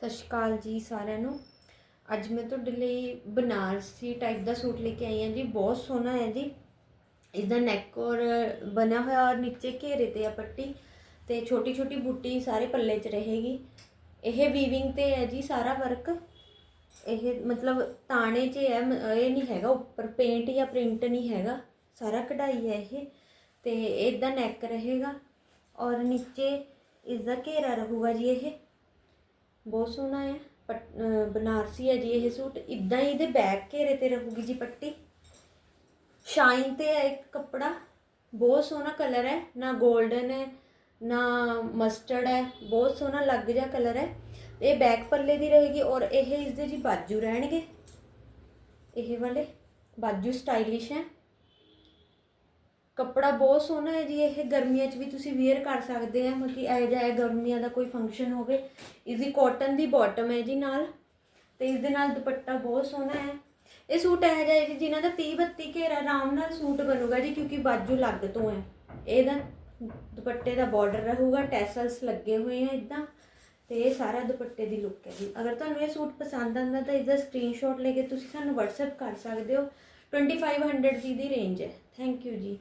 ਸਤਿ ਸ਼੍ਰੀ ਅਕਾਲ ਜੀ ਸਾਰਿਆਂ ਨੂੰ। ਅੱਜ ਮੈਂ ਤੁਹਾਡੇ ਲਈ ਬਨਾਰਸੀ ਟਾਈਪ ਦਾ ਸੂਟ ਲੈ ਕੇ ਆਈ ਹਾਂ ਜੀ, ਬਹੁਤ ਸੋਹਣਾ ਹੈ ਜੀ। ਇਸਦਾ ਨੈਕ ਔਰ ਬਣਿਆ ਹੋਇਆ ਔਰ ਨੀਚੇ ਘੇਰੇ ਤੇ ਆ ਪੱਟੀ ਤੇ ਛੋਟੀ ਛੋਟੀ ਬੂਟੀ ਸਾਰੇ ਪੱਲੇ 'ਚ ਰਹੇਗੀ। ਇਹ ਵੀਵਿੰਗ ਤੇ ਹੈ ਜੀ ਸਾਰਾ ਵਰਕ ਇਹ ਮਤਲਬ ਤਾਣੇ 'ਚ ਹੈ ਇਹ ਨਹੀਂ ਹੈਗਾ ਉੱਪਰ ਪੇਂਟ ਜਾਂ ਪ੍ਰਿੰਟ ਨਹੀਂ ਹੈਗਾ, ਸਾਰਾ ਕਢਾਈ ਹੈ ਇਹ। ਤੇ ਇਹਦਾ ਨੈਕ ਰਹੇਗਾ ਔਰ ਨੀਚੇ ਇਸ ਦਾ ਘੇਰਾ ਰਹੂਗਾ ਜੀ ਇਹ। ਬਹੁਤ ਸੋਹਣਾ ਹੈ, ਪਟ- ਬਨਾਰਸੀ ਹੈ ਜੀ ਇਹ ਸੂਟ। ਇਦਾਂ ਹੀ ਇਹਦੇ ਬੈਕ ਘੇਰੇ ਤੇ ਰਹੂਗੀ ਜੀ ਪੱਟੀ। ਸ਼ਾਈਨ ਤੇ ਹੈ ਇੱਕ ਕੱਪੜਾ। ਬਹੁਤ ਸੋਹਣਾ ਕਲਰ ਹੈ, ਨਾ 골ਡਨ ਹੈ, ਨਾ ਮਸਟਰਡ ਹੈ। ਬਹੁਤ ਸੋਹਣਾ ਲੱਗ ਜਾ ਕਲਰ ਹੈ। ਇਹ ਬੈਕ ਪੱਲੇ ਦੀ ਰਹੇਗੀ ਔਰ ਇਹ ਇਸ ਦੇ ਜੀ ਬਾਜੂ ਰਹਿਣਗੇ। ਇਹ ਵਾਲੇ ਬਾਜੂ ਸਟਾਈਲਿਸ਼ ਹੈ। ਕੱਪੜਾ ਬਹੁਤ ਸੋਹਣਾ ਹੈ ਜੀ, ਇਹ ਗਰਮੀਆਂ 'ਚ ਵੀ ਤੁਸੀਂ ਵੇਅਰ ਕਰ ਸਕਦੇ ਆ, ਮਤਲਬ ਕਿ ਇਹ ਜਿਹਾ ਹੈ ਗਰਮੀਆਂ ਦਾ ਕੋਈ ਫੰਕਸ਼ਨ ਹੋਵੇ। ਇਸਦੀ ਕਾਟਨ ਦੀ ਬਾਟਮ ਹੈ ਜੀ ਨਾਲ, ਤੇ ਇਸ ਦੇ ਨਾਲ ਦੁਪੱਟਾ ਬਹੁਤ ਸੋਹਣਾ ਹੈ। ਇਹ ਸੂਟ ਇਹ ਜਿਹਾ ਹੈ ਜੀ, ਜਿਨ੍ਹਾਂ ਦਾ 30 32 ਘੇਰਾ ਆਰਾਮ ਨਾਲ ਸੂਟ ਬਣੂਗਾ ਜੀ, ਕਿਉਂਕਿ ਬਾਜੂ ਲੱਗ ਤੋਂ ਹੈ। ਇਹਦਾ ਦੁਪੱਟੇ ਦਾ ਬਾਰਡਰ ਰਹੂਗਾ ਟੈਸਲਸ ਲੱਗੇ ਹੋਏ ਆ ਇਦਾਂ, ਤੇ ਇਹ ਸਾਰਾ ਦੁਪੱਟੇ ਦੀ ਲੁੱਕ ਹੈ ਜੀ। ਅਗਰ ਤੁਹਾਨੂੰ ਇਹ ਸੂਟ ਪਸੰਦ ਆਉਂਦਾ ਤਾਂ ਇਸਦਾ ਸਕਰੀਨਸ਼ਾਟ ਲੈ ਕੇ ਤੁਸੀਂ ਸਾਨੂੰ WhatsApp ਕਰ ਸਕਦੇ ਹੋ। 2500 ਜੀ ਦੀ ਰੇਂਜ ਹੈ। ਥੈਂਕ ਯੂ ਜੀ।